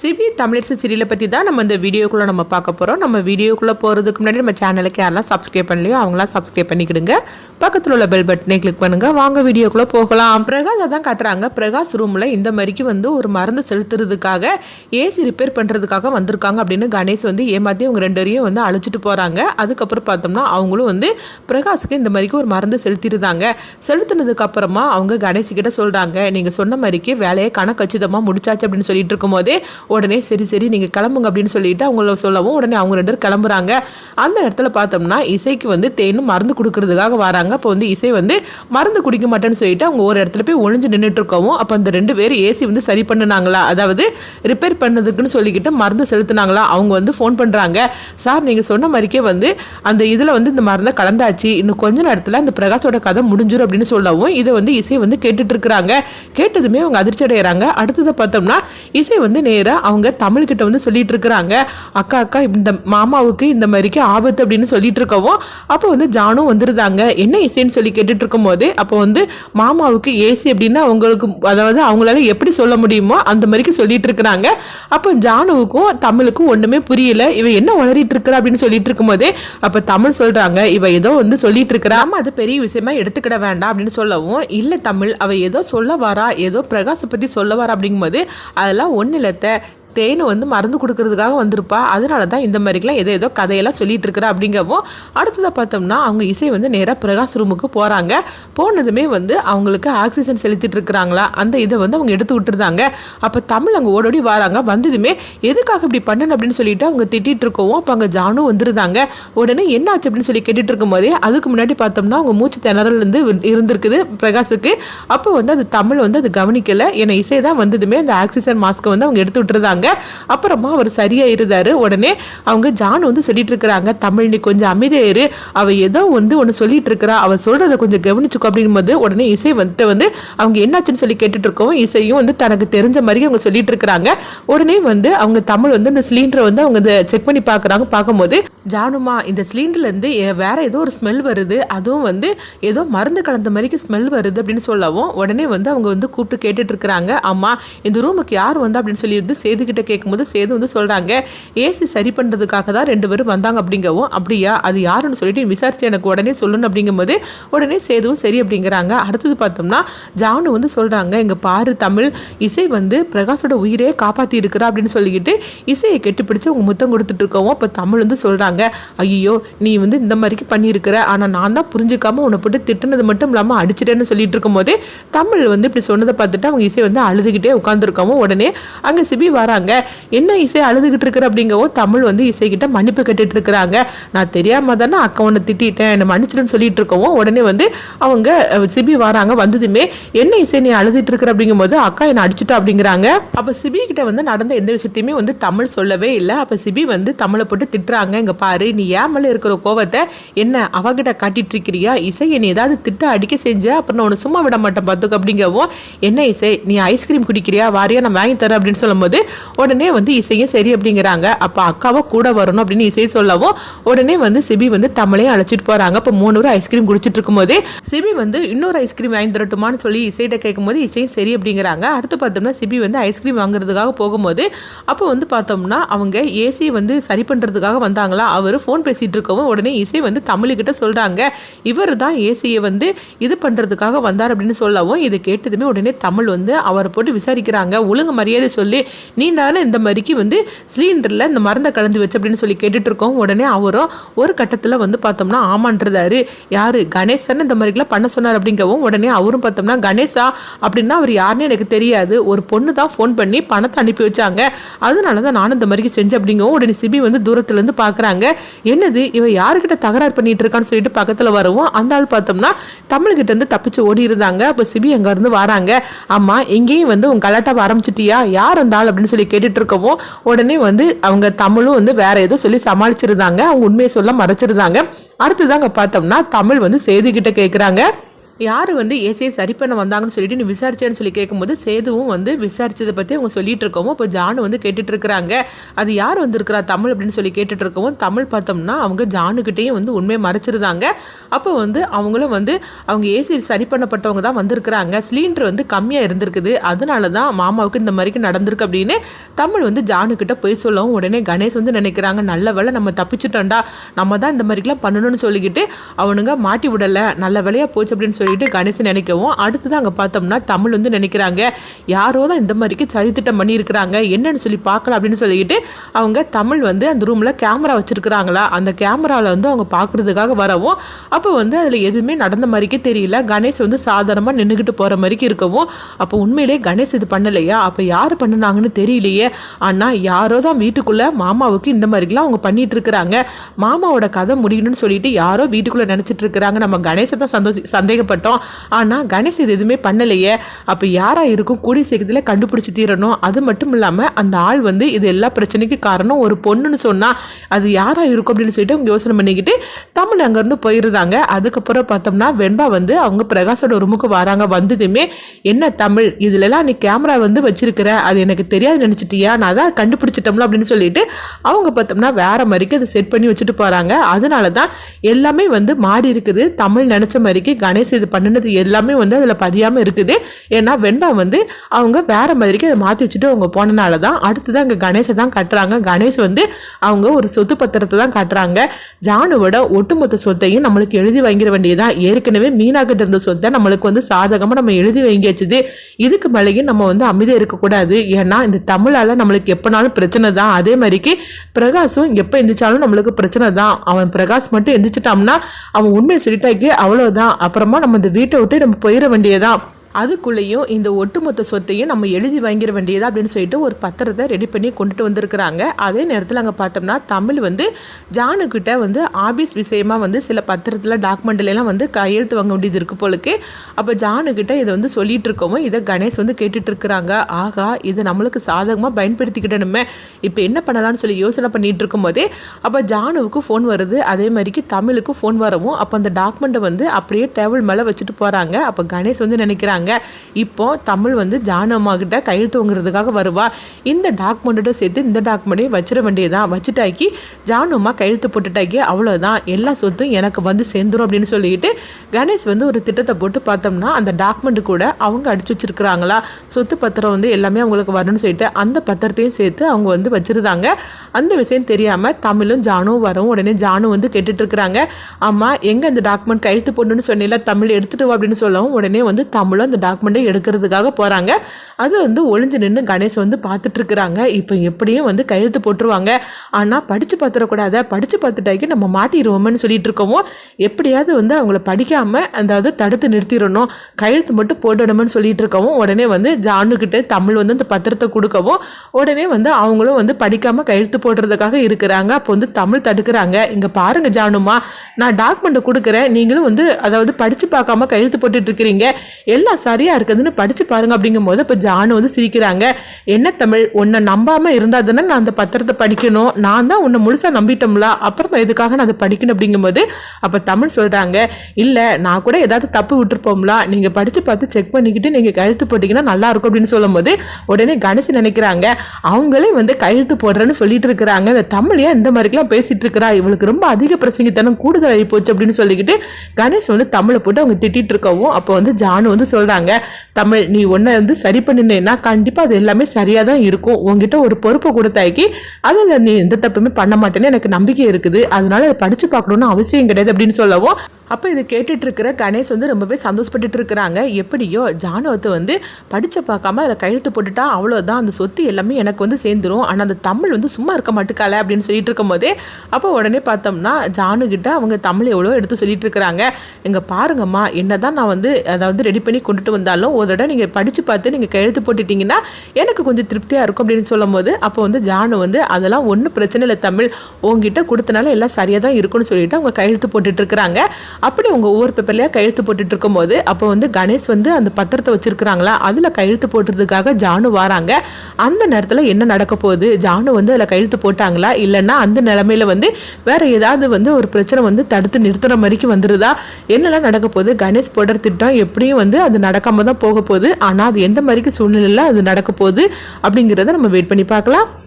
CBI Tamilarasu சீரியலை பற்றி தான் நம்ம இந்த வீடியோக்குள்ளே நம்ம பார்க்க போகிறோம் நம்ம வீடியோக்குள்ளே போகிறதுக்கு முன்னாடி நம்ம சேனலுக்கு யாரெல்லாம் சப்ஸ்கிரைப் பண்ணலையோ அவங்களாம் சப்ஸ்கிரைப் பண்ணிக்கிடுங்க. பக்கத்தில் உள்ள பெல் பட்டனை கிளிக் பண்ணுங்கள் வாங்க வீடியோக்குள்ளே போகலாம். பிரகாஷ் தான் காட்டுறாங்க. பிரகாஷ் ரூமில் இந்த மாதிரிக்கு வந்து ஒரு மருந்து செலுத்துறதுக்காக ஏசி ரிப்பேர் பண்ணுறதுக்காக வந்திருக்காங்க அப்படின்னு கணேஷ் வந்து ஏமாற்றி அவங்க ரெண்டு வரையும் வந்து அழைச்சிட்டு போகிறாங்க அதுக்கப்புறம் பார்த்தோம்னா அவங்களும் வந்து பிரகாஷுக்கு இந்த மாதிரிக்கு ஒரு மருந்து செலுத்திருந்தாங்க. செலுத்தினதுக்கு அப்புறமா அவங்க கணேஷ் கிட்ட சொல்கிறாங்க நீங்கள் சொன்ன மாதிரிக்கு வேலையை கணக்கச்சிதமாக முடிச்சாச்சு அப்படின்னு சொல்லிட்டு இருக்கும்போதே உடனே சரி சரி நீங்கள் கிளம்புங்க அப்படின்னு சொல்லிட்டு அவங்கள சொல்லவும் உடனே அவங்க ரெண்டு பேரும் கிளம்புறாங்க. அந்த இடத்துல பார்த்தோம்னா இசைக்கு வந்து தேனும் மருந்து கொடுக்கறதுக்காக வராங்க. அப்போ வந்து இசை வந்து மருந்து குடிக்க மாட்டேன்னு சொல்லிட்டு அவங்க ஒரு இடத்துல போய் ஒளிஞ்சு நின்றுட்டு இருக்கவும் அப்போ அந்த ரெண்டு பேர் ஏசி வந்து சரி பண்ணினாங்களா? அதாவது ரிப்பேர் பண்ணதுக்குன்னு சொல்லிக்கிட்டு மருந்து செலுத்துனாங்களா? அவங்க வந்து ஃபோன் பண்ணுறாங்க சார் நீங்கள் சொன்ன மாதிரிக்கே வந்து அந்த இதில் வந்து இந்த மருந்தை கலந்தாச்சு. இன்னும் கொஞ்ச நேரத்தில் அந்த பிரகாஷோட கதை முடிஞ்சிடும் அப்படின்னு சொல்லவும் இதை வந்து இசை வந்து கேட்டுட்டு இருக்கிறாங்க. கேட்டதுமே அவங்க அதிர்ச்சி அடைகிறாங்க அடுத்ததை பார்த்தோம்னா இசை வந்து நேராக அவங்க தமிழ்கிட்ட வந்து சொல்லிட்டு இருக்கிறாங்க அக்கா அக்கா இந்த மாமாவுக்கு இந்த மாதிரிக்கு ஆபத்து அப்படின்னு சொல்லிட்டு இருக்கவும் அப்போ வந்து ஜானும் வந்துருந்தாங்க. என்ன இசைன்னு சொல்லி கேட்டுட்டு இருக்கும்போது அப்போ வந்து மாமாவுக்கு ஏசி அப்படின்னு அவங்களுக்கு அதாவது அவங்களால எப்படி சொல்ல முடியுமோ அந்த மாதிரிக்கு சொல்லிட்டு இருக்கிறாங்க அப்போ ஜானுவுக்கும் தமிழுக்கும் ஒன்றுமே புரியல. இவ என்ன வளரிட்டு இருக்கிறா அப்படின்னு சொல்லிட்டு இருக்கும்போது அப்போ தமிழ் சொல்றாங்க இவ ஏதோ வந்து சொல்லிட்டு இருக்கிறா அது பெரிய விஷயமா எடுத்துக்கிட வேண்டாம் அப்படின்னு சொல்லவும் இல்லை தமிழ் அவ ஏதோ சொல்ல வரா ஏதோ பிரகாசை பற்றி சொல்ல வரா அப்படிங்கும்போது அதெல்லாம் ஒன்றும் இல்லத்த தேனு வந்து மருந்து கொடுக்கறதுக்காக வந்திருப்பா. அதனால தான் இந்த மாதிரிக்கெலாம் ஏதோ ஏதோ கதையெல்லாம் சொல்லிட்டு இருக்கிறா அப்படிங்கவும் அடுத்ததாக பார்த்தோம்னா அவங்க இசை வந்து நேராக பிரகாஷ் ரூமுக்கு போகிறாங்க போனதுமே வந்து அவங்களுக்கு ஆக்சிஜன் செலுத்திட்டு இருக்கிறாங்களா அந்த இதை வந்து அவங்க எடுத்து விட்டுருந்தாங்க. அப்போ தமிழ் அங்கே ஓடோடி வராங்க. வந்ததுமே எதுக்காக இப்படி பண்ணணும் அப்படின்னு சொல்லிட்டு அவங்க திட்டிகிட்டு இருக்கவும் அப்போ அங்கே ஜானு வந்துருந்தாங்க. உடனே என்னாச்சு அப்படின்னு சொல்லி கேட்டுட்டு இருக்கும்போதே அதுக்கு முன்னாடி பார்த்தோம்னா அவங்க மூச்சு திணறல் இருந்து இருந்திருக்குது பிரகாஷுக்கு. அப்போ வந்து அது தமிழ் வந்து அது கவனிக்கலை. ஏன்னா இசை தான் வந்ததுமே அந்த ஆக்சிஜன் மாஸ்க்கை வந்து அவங்க எடுத்து விட்டுருந்தாங்க. அப்புறமா அவர் சரியா உடனே அவங்க ஜான் வந்து சொல்லிட்டு இருக்கிறாங்க தமிழ் நீ கொஞ்சம் அமைதியாயிரு இரு. ஏதோ வந்து ஒன்று சொல்லிட்டு இருக்கிறா அவள் சொல்கிறத கொஞ்சம் கவனிச்சுக்கோ. அப்படிங்கும்போது உடனே இசை வந்துட்டு வந்து அவங்க என்னாச்சுன்னு சொல்லி கேட்டுட்டு இருக்கோம் இசையும் வந்து தனக்கு தெரிஞ்ச மாதிரி அவங்க சொல்லிட்டு இருக்கிறாங்க உடனே வந்து அவங்க தமிழ் வந்து இந்த சிலிண்டரை வந்து அவங்க செக் பண்ணி பார்க்குறாங்க பார்க்கும்போது ஜானுமா இந்த சிலிண்டர்லேருந்து வேற ஏதோ ஒரு ஸ்மெல் வருது. அதுவும் வந்து ஏதோ மருந்து கலந்த மாதிரிக்கு ஸ்மெல் வருது அப்படின்னு சொல்லவும் உடனே வந்து அவங்க வந்து கூப்பிட்டு கேட்டுட்டு இருக்கிறாங்க அம்மா இந்த ரூமுக்கு யார் வந்தா? அப்படின்னு சொல்லி வந்து செய்துக்கிட்டு கிட்ட கேட்கும்போது சேது வந்து சொல்கிறாங்க ஏசி சரி பண்ணுறதுக்காக தான் ரெண்டு பேரும் வந்தாங்க அப்படிங்கவும் அப்படியா அது யாருன்னு சொல்லிட்டு விசாரிச்சு எனக்கு உடனே சொல்லணும் அப்படிங்கும்போது உடனே சேதுவும் சரி அப்படிங்கிறாங்க. அடுத்தது பார்த்தோம்னா ஜானு வந்து சொல்கிறாங்க எங்கள் பாரு தமிழ் இசை வந்து பிரகாஷோட உயிரே காப்பாற்றி இருக்கிறா அப்படின்னு சொல்லிக்கிட்டு இசையை கெட்டு பிடிச்சி அவங்க முத்தம் கொடுத்துட்டு இருக்கவும் இப்போ தமிழ் வந்து சொல்கிறாங்க ஐயோ நீ வந்து இந்த மாதிரிக்கு பண்ணியிருக்கிற ஆனால் நான் தான் புரிஞ்சுக்காமல் உன்னை போட்டு திட்டுனது மட்டும் இல்லாமல் அடிச்சிட்டேன்னு சொல்லிட்டு இருக்கும்போது தமிழ் வந்து இப்படி சொன்னதை பார்த்துட்டு அவங்க இசை வந்து அழுதுகிட்டே உட்காந்துருக்கவும் உடனே அங்கே சிபி வராங்க. என்ன இசை அழுதுகிட்டு இருக்கிற அப்படிங்கவோ தமிழ் வந்து இசைக்கிட்ட மன்னிப்பு கேட்டுட்டு இருக்கிறாங்க. நான் தெரியாம தானே அக்கா உன்னை திட்டிட்டேன் என்னை மன்னிச்சிடுன்னு சொல்லிட்டு இருக்கவும் உடனே வந்து அவங்க சிபி வராங்க வந்ததுமே என்ன இசை நீ அழுதுட்டு இருக்கிற அப்படிங்கும்போது அக்கா என்னை அடிச்சிட்டா அப்படிங்கிறாங்க. அப்ப சிபி கிட்ட வந்து நடந்த எந்த விஷயத்தையுமே வந்து தமிழ் சொல்லவே இல்லை. அப்ப சிபி வந்து தமிழை போட்டு திட்டுறாங்க. இங்க பாரு நீ ஏன் மேலே இருக்கிற கோவத்தை என்ன அவகிட்ட காட்டிட்டு இருக்கிறியா? இசை என்னை ஏதாவது திட்ட அடிக்க செஞ்ச அப்புறம் நான் உன்னை சும்மா விட மாட்டேன் பார்த்துக்க அப்படிங்கவும் என்ன இசை? நீ ஐஸ்கிரீம் குடிக்கிறியா? வாரியா நான் வாங்கி தரேன் அப்படின்னு சொல்லும்போது உடனே வந்து இசையும் சரி அப்படிங்கிறாங்க. அப்போ அக்காவை கூட வரணும் அப்படின்னு இசை சொல்லவும் உடனே வந்து சிபி வந்து தமிழையும் அழைச்சிட்டு போறாங்க. அப்போ மூணு பேரும் ஐஸ்கிரீம் குடிச்சிட்டு இருக்கும்போது சிபி வந்து இன்னொரு ஐஸ்கிரீம் வாங்கி தரட்டுமான்னு சொல்லி இசையிட்ட கேட்கும்போது இசையும் சரி அப்படிங்கிறாங்க. அடுத்து பார்த்தோம்னா சிபி வந்து ஐஸ்கிரீம் வாங்குறதுக்காக போகும்போது அப்போ வந்து பார்த்தோம்னா அவங்க ஏசி வந்து சரி பண்ணுறதுக்காக வந்தாங்களா? அவர் ஃபோன் பேசிகிட்டு இருக்கவும் உடனே இசை வந்து தமிழ்கிட்ட சொல்கிறாங்க இவர் தான் ஏசியை வந்து இது பண்ணுறதுக்காக வந்தார் அப்படின்னு சொல்லவும் இதை கேட்டதுமே உடனே தமிழ் வந்து அவரை போட்டு விசாரிக்கிறாங்க. ஒழுங்கு மரியாதை சொல்லி நீ தானே இந்த மாதிரிக்கு வந்து சிலிண்டரில் இந்த மருந்தை கலந்து வச்சு அப்படின்னு சொல்லி கேட்டுட்ருக்கோம் உடனே அவரும் ஒரு கட்டத்தில் வந்து பார்த்தோம்னா ஆமான்றதாரு யார்? கணேசன் இந்த மாதிரிலாம் பண்ண சொன்னார் அப்படிங்கவும் உடனே அவரும் பார்த்தோம்னா கணேசா அப்படின்னா அவர் யாருன்னு எனக்கு தெரியாது. ஒரு பொண்ணு தான் ஃபோன் பண்ணி பணத்தை அனுப்பி வச்சாங்க. அதனால தான் நானும் இந்த மாதிரி செஞ்சேன் அப்படிங்கவும் உடனே சிபி வந்து தூரத்துலேருந்து பார்க்குறாங்க என்னது? இவன் யாருக்கிட்ட தகராறு பண்ணிட்டு இருக்கான்னு சொல்லிட்டு பக்கத்தில் வரவும் அந்த ஆள் பார்த்தோம்னா தமிழ்கிட்ட இருந்து தப்பிச்சு ஓடி இருந்தாங்க. அப்போ சிபி அங்கேருந்து வராங்க. அம்மா எங்கேயும் வந்து உங்க கலாட்டாவை ஆரம்பிச்சிட்டியா? யார் அந்த ஆள்? அப்படின்னு சொல்லி கேட்டுட்ருக்கவும் உடனே வந்து அவங்க தமிழும் வந்து வேற ஏதோ சொல்லி சமாளிச்சிருந்தாங்க. அவங்க உண்மையை சொல்ல மறைச்சிருந்தாங்க. அடுத்ததாங்க பார்த்தோம்னா தமிழ் வந்து செய்திக்கிட்ட கேட்குறாங்க யார் வந்து ஏசியை சரி பண்ண வந்தாங்கன்னு சொல்லிட்டு நீ விசாரிச்சேன்னு சொல்லி கேட்கும்போது சேதுவும் வந்து விசாரிச்சதை பற்றி அவங்க சொல்லிட்டு இருக்கவும் இப்போ ஜானு வந்து கேட்டுட்டு இருக்கிறாங்க அது யார் வந்திருக்கிறா தமிழ் அப்படின்னு சொல்லி கேட்டுட்டு இருக்கவும் தமிழ் பார்த்தோம்னா அவங்க ஜானுக்கிட்டேயும் வந்து உண்மையை மறைச்சிருந்தாங்க. அப்போ வந்து அவங்களும் வந்து அவங்க ஏசி சரி பண்ணப்பட்டவங்க தான் வந்திருக்கிறாங்க. சிலிண்டர் வந்து கம்மியாக இருந்திருக்குது. அதனால தான் மாமாவுக்கு இந்த மாதிரிக்கு நடந்திருக்கு அப்படின்னு தமிழ் வந்து ஜானுக்கிட்ட போய் சொல்லவும் உடனே கணேஷ் வந்து நினைக்கிறாங்க நல்ல வேலை நம்ம தப்பிச்சிட்டோம்டா. நம்ம தான் இந்த மாதிரிக்கெலாம் பண்ணணும்னு சொல்லிக்கிட்டு அவனுங்க மாட்டி விடலை. நல்ல வேலையாக போச்சு அப்படின்னு சொல்லி சொல்லிட்டு கணேசன் நினைக்கவும். அடுத்தது அங்கே பார்த்தோம்னா தமிழ் வந்து நினைக்கிறாங்க. யாரோ தான் இந்த மாதிரிக்கு சதித்திட்டம் பண்ணியிருக்கிறாங்க. என்னன்னு சொல்லி பார்க்கலாம் அப்படின்னு சொல்லிக்கிட்டு அவங்க தமிழ் வந்து அந்த ரூமில் கேமரா வச்சுருக்குறாங்களா? அந்த கேமராவில் வந்து அவங்க பார்க்குறதுக்காக வரவும் அப்போ வந்து அதில் எதுவுமே நடந்த மாதிரிக்கே தெரியல. கணேஷ் வந்து சாதாரணமாக நின்றுக்கிட்டு போகிற மாதிரிக்கு இருக்கவும் அப்போ உண்மையிலே கணேஷ் இது பண்ணலையா? அப்போ யார் பண்ணினாங்கன்னு தெரியலையே. ஆனால் யாரோ தான் வீட்டுக்குள்ளே மாமாவுக்கு இந்த மாதிரிலாம் அவங்க பண்ணிட்டு இருக்கிறாங்க மாமாவோட கதை முடியணும்னு சொல்லிட்டு யாரோ வீட்டுக்குள்ளே நினச்சிட்டு இருக்கிறாங்க நம்ம கணேசை தான் சந்தோஷ சந்தேகப்பட்டோம் ஆனால் கணேஷ் இது எதுவுமே பண்ணலையே. அப்போ யாராக இருக்கும்? கூடிய சீக்கிரத்தில் கண்டுபிடிச்சி தீரணும். அது மட்டும் இல்லாமல் அந்த ஆள் வந்து இது எல்லா பிரச்சனைக்கும் காரணம் ஒரு பொண்ணுன்னு சொன்னால் அது யாராக இருக்கும் அப்படின்னு சொல்லிட்டு அவங்க யோசனை பண்ணிக்கிட்டு தமிழ் அங்கேருந்து போயிருந்தாங்க. அதுக்கப்புறம் பார்த்தோம்னா வெண்பா வந்து அவங்க பிரகாஷோட ரூமுக்கு வராங்க. வந்ததுமே என்ன தமிழ்? இதுலலாம் நீ கேமரா வந்து வச்சிருக்கிற? அது எனக்கு தெரியாது நினச்சிட்டியா? நான் தான் கண்டுபிடிச்சிட்டோம்ல அப்படின்னு சொல்லிட்டு அவங்க பார்த்தோம்னா வேற மாதிரிக்கு அதை செட் பண்ணி வச்சுட்டு போகிறாங்க அதனால தான் எல்லாமே வந்து மாறி இருக்குது. தமிழ் நினச்ச மாதிரிக்கு கணேஷ் இது பண்ணினது எல்லாமே வந்து அதில் பதியாமல் இருக்குது. ஏன்னா வெண்பா வந்து அவங்க வேறு மாதிரிக்கு அதை மாற்றி வச்சுட்டு அவங்க போனனால தான் அடுத்தது அங்கே கணேஷை தான் கட்டுறாங்க. கணேஷ் வந்து அவங்க ஒரு சொத்து பத்திரத்தை தான் கட்டுறாங்க. ஜானுவோட ஒட்டுமொத்த சொத்தையும் நம்மளுக்கு எழுதி வாங்கிட வேண்டியதான் ஏற்கனவே மீனா இருந்த சொத்தை நம்மளுக்கு வந்து சாதகமாக நம்ம எழுதி வாங்கியாச்சுது இதுக்கு மேலேயும் நம்ம வந்து அமைதியாக இருக்கக்கூடாது ஏன்னா இந்த தமிழால் நம்மளுக்கு எப்போனாலும் பிரச்சனை தான். அதே மாதிரிக்கு பிரகாஷும் எப்போ எந்திரிச்சாலும் நம்மளுக்கு பிரச்சனை தான். அவன் பிரகாஷ் மட்டும் எந்திரிச்சிட்டோம்னா அவன் உண்மையை சொல்லிட்டாக்கி அவ்வளோதான் அப்புறமா நம்ம இந்த வீட்டை விட்டு நம்ம போயிட வேண்டியதான் அதுக்குள்ளேயும் இந்த ஒட்டுமொத்த சொத்தையும் நம்ம எழுதி வாங்கிட வேண்டியதா அப்படின்னு சொல்லிட்டு ஒரு பத்திரத்தை ரெடி பண்ணி கொண்டுட்டு வந்திருக்கிறாங்க. அதே நேரத்தில் அங்கே பார்த்தோம்னா தமிழ் வந்து ஜானுக்கிட்ட வந்து ஆபீஸ் விஷயமாக வந்து சில பத்திரத்தில் டாக்குமெண்ட்லாம் வந்து கையெழுத்து வாங்க வேண்டியது இருக்கு போலுக்கு. அப்போ ஜானுக்கிட்ட இதை வந்து சொல்லிட்டு இருக்கவும் இதை கணேஷ் வந்து கேட்டுட்டு இருக்கிறாங்க. ஆகா இதை நம்மளுக்கு சாதகமாக பயன்படுத்திக்கிட்டணுமே இப்போ என்ன பண்ணலாம்னு சொல்லி யோசனை பண்ணிட்டு இருக்கும்போதே அப்போ ஜானுவுக்கு ஃபோன் வருது. அதே மாதிரிக்கு தமிழுக்கு ஃபோன் வரவும் அப்போ அந்த டாக்குமெண்ட்டை வந்து அப்படியே டேபிள் மேலே வச்சுட்டு போகிறாங்க அப்போ கணேஷ் வந்து நினைக்கிறாங்க இப்போ தமிழ் வந்து ஜானம்மா கிட்ட கையெழுத்து வாங்குறதுக்காக வருவா. இந்த டாக்குமெண்ட்டோட சேர்த்து இந்த டாக்குமெண்ட்டையும் வச்சிட வேண்டியதான் வச்சுட்டாக்கி ஜானம்மா கையெழுத்து போட்டுட்டாக்கி அவ்வளோதான் எல்லா சொத்தும் எனக்கு வந்து சேர்ந்துரும் அப்படின்னு சொல்லிட்டு கணேஷ் வந்து ஒரு திட்டத்தை போட்டு பார்த்தோம்னா அந்த டாக்குமெண்ட் கூட அவங்க அடிச்சு வச்சிருக்கிறாங்களா? சொத்து பத்திரம் வந்து எல்லாமே அவங்களுக்கு வரணும்னு சொல்லிட்டு அந்த பத்திரத்தையும் சேர்த்து அவங்க வந்து வச்சிருந்தாங்க. அந்த விஷயம் தெரியாமல் தமிழும் ஜானும் வரும். உடனே ஜானு வந்து கேட்டுட்டு இருக்கிறாங்க. அம்மா எங்கே அந்த டாக்குமெண்ட் கையெழுத்து போடணும்னு சொன்னீங்களா தமிழ் எடுத்துட்டு வா அப்படின்னு சொல்லவும் உடனே வந்து தமிழும் அந்த டாக்குமெண்ட்டை எடுக்கிறதுக்காக போகிறாங்க அது வந்து ஒளிஞ்சு நின்று கணேஷ் வந்து பார்த்துட்ருக்குறாங்க. இப்போ எப்படியும் வந்து கையெழுத்து போட்டுருவாங்க. ஆனால் படித்து பார்த்துடக்கூடாத படித்து பார்த்துட்டாக்கி நம்ம மாட்டிடுவோம்னு சொல்லிட்டு இருக்கோமோ எப்படியாவது வந்து அவங்கள படிக்காமல் அதாவது தடுத்து நிறுத்திடணும். கையெழுத்து மட்டும் போட்டுடணும்னு சொல்லிட்டு இருக்கவும் உடனே வந்து ஜானுக்கிட்ட தமிழ் வந்து அந்த பத்திரத்தை கொடுக்கவும் உடனே வந்து அவங்களும் வந்து படிக்காமல் கையெழுத்து போடுறதுக்காக இருக்கிறாங்க. அப்போ வந்து தமிழ் தடுக்கிறாங்க. இங்கே பாருங்க ஜானுமா நான் டாக்குமெண்ட்டை கொடுக்குறேன். நீங்களும் வந்து அதாவது படித்து பார்க்காம கையெழுத்து போட்டுட்டு இருக்கிறீங்க எல்லாம் சரியாக இருக்குதுன்னு படித்து பாருங்க அப்படிங்கும்போது இப்போ ஜானு வந்து சிரிக்கிறாங்க. என்ன தமிழ் உன்னை நம்பாமல் இருந்தால் தானே நான் அந்த பத்திரத்தை படிக்கணும். நான் தான் உன்னை முழுசாக நம்பிட்டோம்ல அப்புறமா எதுக்காக நான் அதை படிக்கணும்? அப்படிங்கும்போது அப்போ தமிழ் சொல்கிறாங்க இல்லை நான் கூட ஏதாவது தப்பு விட்டுருப்போம்ல நீங்கள் படித்து பார்த்து செக் பண்ணிக்கிட்டு நீங்கள் கையெழுத்து போட்டிங்கன்னா நல்லா இருக்கும். அப்படின்னு சொல்லும்போது உடனே கணேசி நினைக்கிறாங்க அவங்களே வந்து கையெழுத்து போடுறேன்னு சொல்லிட்டு இருக்கிறாங்க. இந்த தமிழ் இந்த மாதிரிக்கெல்லாம் பேசிட்டு இருக்கிறா? இவளுக்கு ரொம்ப அதிக பிரசங்கித்தனம் கூடுதல் ஆகி போச்சு. அப்படின்னு சொல்லிக்கிட்டு கணேஷ் வந்து தமிழை போட்டு அவங்க திட்டிட்டு இருக்கவும் அப்போ வந்து ஜானு வந்து சொல்கிறாங்க தமிழ் நீ ஒன்றை வந்து சரி பண்ணினேன்னா கண்டிப்பாக அது எல்லாமே சரியாக தான் இருக்கும். உங்ககிட்ட ஒரு பொறுப்பை கொடுத்தாக்கி அதில் நீ எந்த தப்புமே பண்ண மாட்டேன்னு எனக்கு நம்பிக்கை இருக்குது. அதனால அதை படித்து பார்க்கணுன்னு அவசியம் கிடையாது அப்படின்னு சொல்லவும் அப்போ இதை கேட்டுட்ருக்கிற கணேஷ் வந்து ரொம்பவே சந்தோஷப்பட்டுட்டு இருக்கிறாங்க எப்படியோ ஜானவத்தை வந்து படித்து பார்க்காம அதை கையெழுத்து போட்டுட்டா அவ்வளோதான் அந்த சொத்து எல்லாமே எனக்கு வந்து சேர்ந்துரும். ஆனால் அந்த தமிழ் வந்து சும்மா இருக்க மாட்டுக்கால அப்படின்னு சொல்லிட்டு இருக்கும்போதே அப்போ உடனே பார்த்தோம்னா ஜானுக்கிட்ட அவங்க தமிழ் எவ்வளோ எடுத்து சொல்லிட்டு இருக்கிறாங்க இங்கே பாருங்கம்மா என்னதான் நான் வந்து அதாவது ரெடி பண்ணி கொண்டுட்டு வந்தாலும் ஒரு தடவை நீங்கள் படித்து பார்த்து நீங்கள் கையெழுத்து போட்டுட்டீங்கன்னா எனக்கு கொஞ்சம் திருப்தியாக இருக்கும் அப்படின்னு சொல்லும் போது அப்போ வந்து ஜானு வந்து அதெல்லாம் ஒன்றும் பிரச்சனை இல்லை தமிழ். உங்ககிட்ட கொடுத்தனால எல்லாம் சரியாக தான் இருக்கும்னு சொல்லிட்டு அவங்க கையெழுத்து போட்டுட்டு இருக்கிறாங்க அப்படி அவங்க ஒவ்வொரு பேப்பர்லையாக கையெழுத்து போட்டுட்டு இருக்கும்போது அப்போ வந்து கணேஷ் வந்து அந்த பத்திரத்தை வச்சுருக்குறாங்களா? அதில் கையெழுத்து போட்டுறதுக்காக ஜானு வராங்க. அந்த நேரத்தில் என்ன நடக்க போகுது? ஜானு வந்து அதில் கையெழுத்து போட்டாங்களா? இல்லைன்னா அந்த நிலமையில வந்து வேற ஏதாவது வந்து ஒரு பிரச்சனை வந்து தடுத்து நிறுத்துற மாதிரிக்கு வந்துருதா? என்னெல்லாம் நடக்க போகுது? கணேஷ் போடுற திட்டம் எப்படியும் வந்து அது நடக்காம தான் போக போகுது. ஆனால் அது எந்த மாதிரிக்கு சூழ்நிலையில் அது நடக்க போகுது? அப்படிங்கிறத நம்ம வெயிட் பண்ணி பார்க்கலாம்.